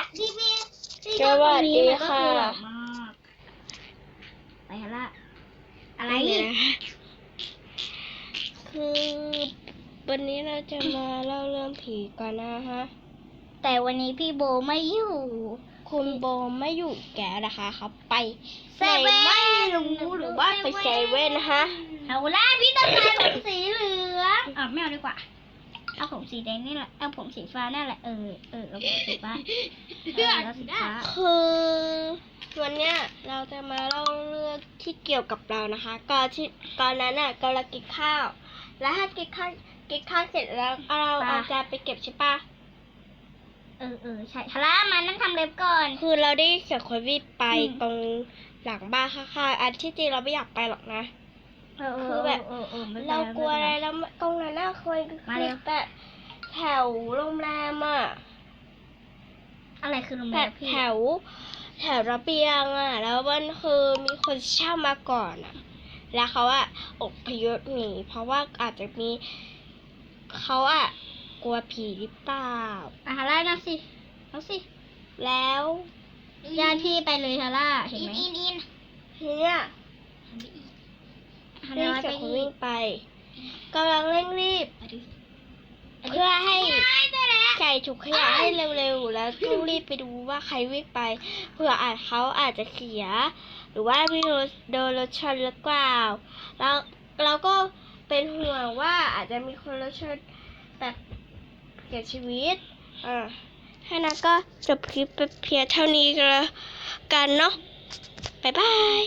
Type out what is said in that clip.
อะที่พี่ที่สวัสดีเจ้าตัวนี้มันก็ค่ะอหล่อมากไปฮะละอะไรนี่นะคือวันนี้เราจะมาเล่าเรื่องผีกันนะฮะ แต่วันนี้พี่โบไม่อยู่คุณโบไม่อยู่แกนะคะเขาไปเซเว่นไม่รู้หรือว่าไปเซเว่นนะคะเอาละพี่ต้องการผมสีเหลือง อะไม่เอาดีกว่า เอาผมสีแดงนี่แหละ เอาผมสีฟ้านั่นแหละ เออ เออเอาผมสีฟ้าเออแล้วสีฟ้า คือวันเนี้ยเราจะมาเล่าเรื่องที่เกี่ยวกับเรานะคะก่อนที่ตอนนั้นน่ะกำลังกินข้าว แล้วถ้ากินข้าวกินข้าวเสร็จแล้วเราเอาจานไปเก็บใช่ปะเออเออใช่ทาร่ามันต้องทำเล็บก่อน คือเราได้ยินเสียงคนวิ่งไปอืมตรงหลังบ้านข้างๆอันที่จริงเราไม่อยากไปหรอกนะ เออเอ คือแบบ เออเออไม่ป็นเรากลัวอะไรม่เป็นแล้วตรงนั้นน่ะเคยมาคืเร็อวแบบแถวโรงแรมอะอะไรคือโรงแบแรมบพี่แถว แถวระเบียงอะ แล้วมันคือมีคนเช่ามาก่อนอะ แล้วเขาอะอพยพหนีเพราะว่าอาจจะมีเขาอะกลัวผีหรือเปล่าอะทาร่านั่งสิเอาสิ แล้วญาติพี่ไปเลยทาร่าเห็นไหมอินอินทีเนี้ย ทาได้ร่าเสีไปยงคนอีวิ่กงไปกำลังเร่งรีบ เพื่อให้ใส่ถุงขยะให้เร็วๆ แล้วต้องรีบไปดูว่าใครวิ่งไปเผื่ออาจเขาอาจจะเสีย หรือว่ามีรถโดนรถชนหรือเปล่าแล้วเราก็เป็นห่วงว่าอาจจะมีคนรถชนแบบเสียชีวิตอ่าแค่นั้นก็จบคลิปไปเพียงเท่านี้ก็แล้วกันเนาะบ๊ายบาย